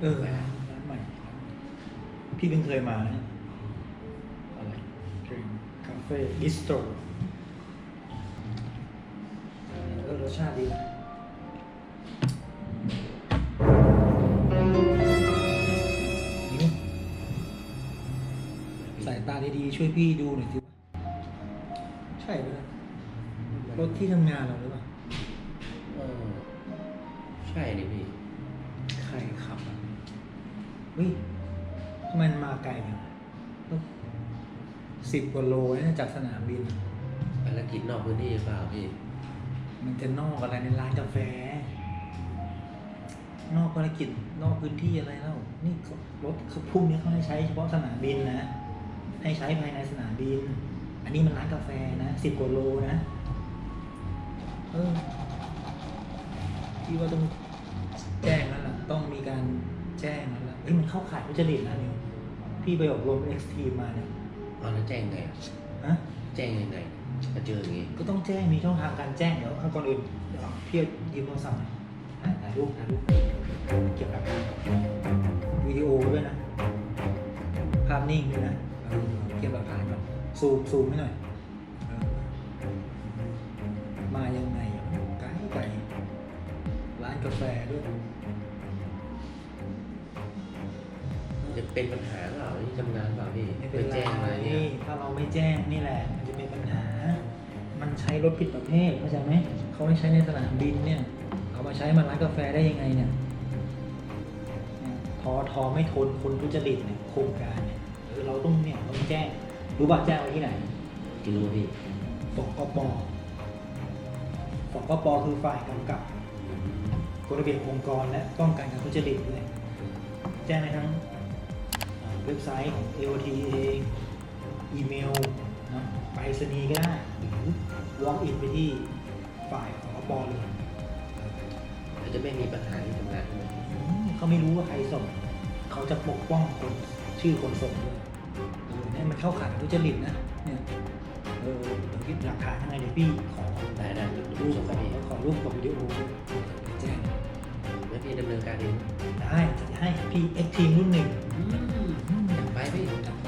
เออร้านใหม่ พี่เพิ่งเคยมานะอะไรดริงคาเฟ่บิสโตรเออรสชาติดีสายตาดีๆช่วยพี่ดูหน่อยสิใช่ไหมรถที่ทำงานเราหรือเปล่า เออ ใช่เลยพี่ เฮ้ยทำไมมันมาไกลจังสิบกว่าโลนะจากสนามบิน ภารกิจนอกพื้นที่หรือเปล่าพี่ มันจะนอกอะไรในร้านกาแฟ นอกภารกิจนอกพื้นที่อะไรแล้วนี่รถเขาพุ่งนี้เขาให้ใช้เฉพาะสนามบินนะ ให้ใช้ภายในสนามบิน อันนี้มันร้านกาแฟนะสิบกว่าโลนะ เออพี่ว่าต้องแจ้งแล้วล่ะต้องมีการ แจ้งแล้วล่ะเฮ้ยมันเข้าข่ายทุจริตนะนิวพี่ไปอบรมเอ็กซ์ทีมาเนี่ยเอาแล้วแจ้งไงอะฮะแจ้งยังไงมาเจออย่างงี้ก็ต้องแจ้งมีช่องทางการแจ้งเดี๋ยวเอาก่อนอื่นเดี๋ยวพี่ยืมโทรศัพท์หน่อยถ่ายถ่ายรูปถ่ายรูปเก็บหลักฐานวิดีโอไว้ด้วยนะ ภาพนิ่งด้วยนะเออเก็บหลักฐานก่อนซูมซูมให้หน่อยเออมายังไงอะไกลไกลร้านกาแฟด้วย จะเป็นปัญหาเปล่าที่ทำงานเปล่าพี่ไม่ไปเป็นไรแจ้งอะไรเนี่ยถ้าเราไม่แจ้งนี่แหละ มันจะเป็นปัญหา มันใช้รถผิดประเภทเข้าใจไหมเขาให้ใช้ในสนามบินเนี่ย เอามาใช้มาร้านกาแฟได้ยังไงเนี่ยเนี่ยทอทอไม่ทนคนทุจริตเนี่ยโครงการเนี่ยเออเราต้องเนี่ยต้องแจ้ง รู้ป่ะแจ้งไว้ที่ไหน กินรู้พี่ฝกปฝกปคือฝ่ายกำกับกฎระเบียบองค์กรและป้องกันการทุจริตด้วยแจ้งในทั้ง เอ่อเว็บไซต์ของ AOT เองอีเมลนะไปรษณีย์ก็ได้หรือ walk in ไปที่ฝ่ายของปเลยเขาจะไม่มีปัญหาที่ทำงานใช่ไหมอืมเขาไม่รู้ว่าใครส่ง เขาจะปกป้องคนชื่อคนส่งด้วยเออเนี่ยมันเข้าข่ายทุจริตนะเนี่ยเออเดี๋ยวคิดหลักฐานยังไงเดี๋ยวพี่ขอได้ได้เดี๋ยวรูรูปปส่งขไปอพี่ขอรูปกับวิดีโอไปแจ้งแล้วพี่ดำเนินการเอง ได้จะ ให้พี่เอ็กทีมรุ่นหนึ่งอืมไปพี่จัดไป